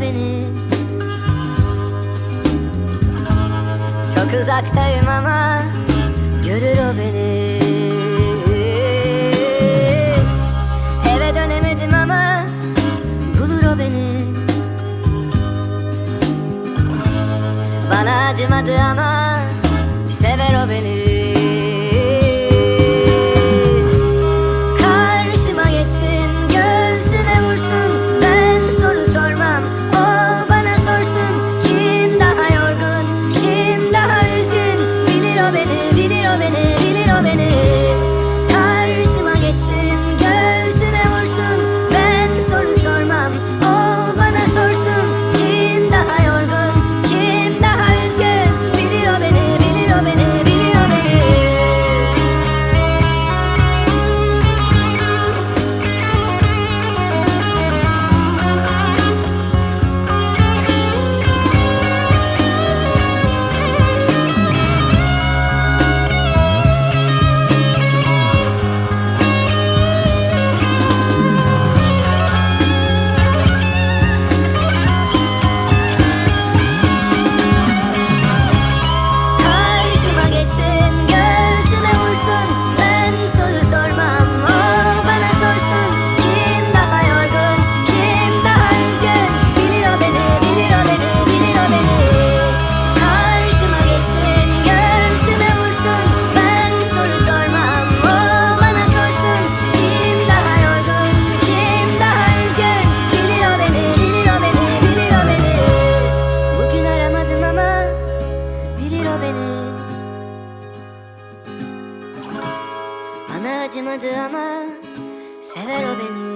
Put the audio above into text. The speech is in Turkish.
beni. Çok uzaktayım ama görür o beni. Eve dönemedim ama bulur o beni. Bana acımadı ama sever o beni. Acımadı ama sever o beni.